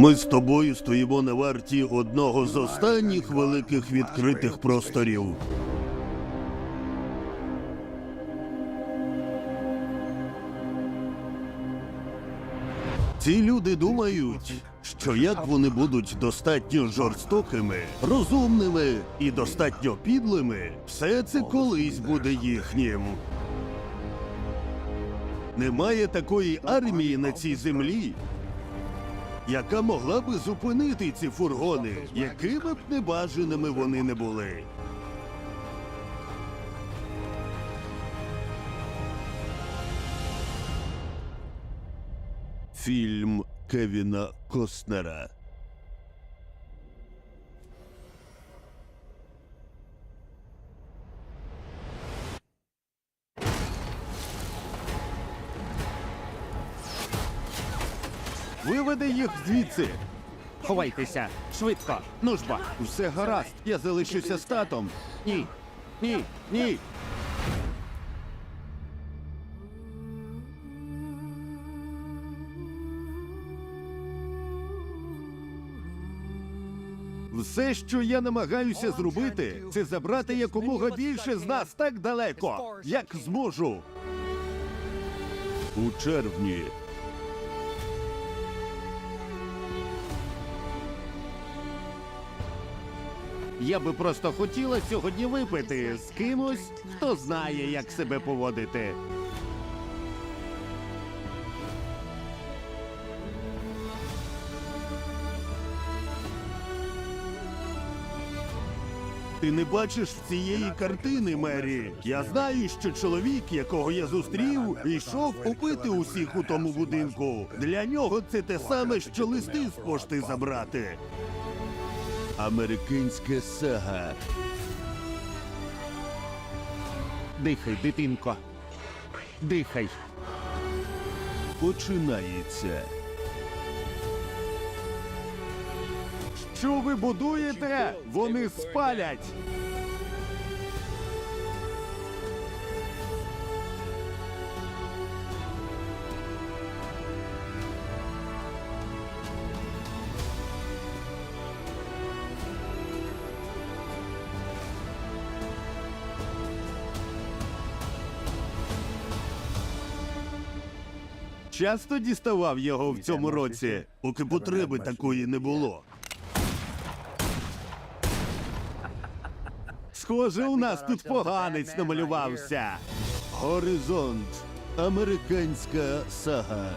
Ми з тобою стоїмо на варті одного з останніх великих відкритих просторів. Ці люди думають, що як вони будуть достатньо жорстокими, розумними і достатньо підлими, все це колись буде їхнім. Немає такої армії на цій землі, яка могла би зупинити ці фургони, якими б небажаними вони не були. Фільм Кевіна Костнера. Виведи їх звідси. Ховайтеся, швидко. Ну ж бо. Все гаразд, я залишуся з татом. Ні. Ні. Ні. Все, що я намагаюся зробити, це забрати якомога більше з нас так далеко, як зможу. У червні. Я би просто хотіла сьогодні випити з кимось, хто знає, як себе поводити. Ти не бачиш цієї картини, Мері. Я знаю, що чоловік, якого я зустрів, йшов убити усіх у тому будинку. Для нього це те саме, що листи з пошти забрати. Американська сага. Дихай, дитинко. Дихай. починається. Що ви будуєте? Вони спалять. Часто діставав його в цьому році, поки потреби такої не було. Схоже, у нас тут поганець намалювався. Горизонт. Американська сага.